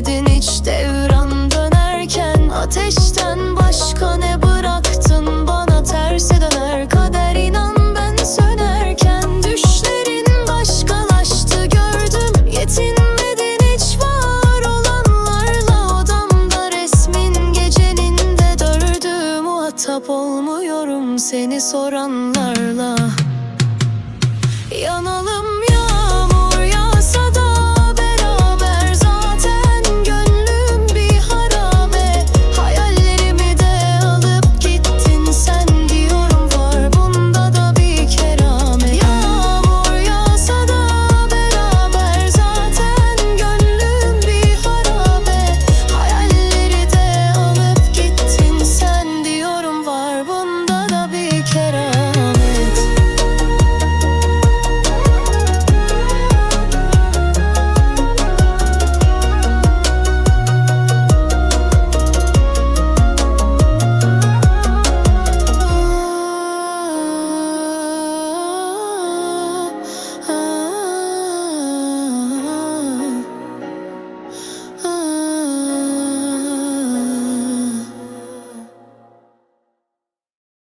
Dönmedin hiç devran dönerken Ateşten başka ne bıraktın? Bana tersi döner kader inan ben sönerken. Düşlerin başkalaştı gördüm yetinmedin hiç. Var olanlarla Odamda resmin gecenin de dördü. Olmuyorum seni soranlarla.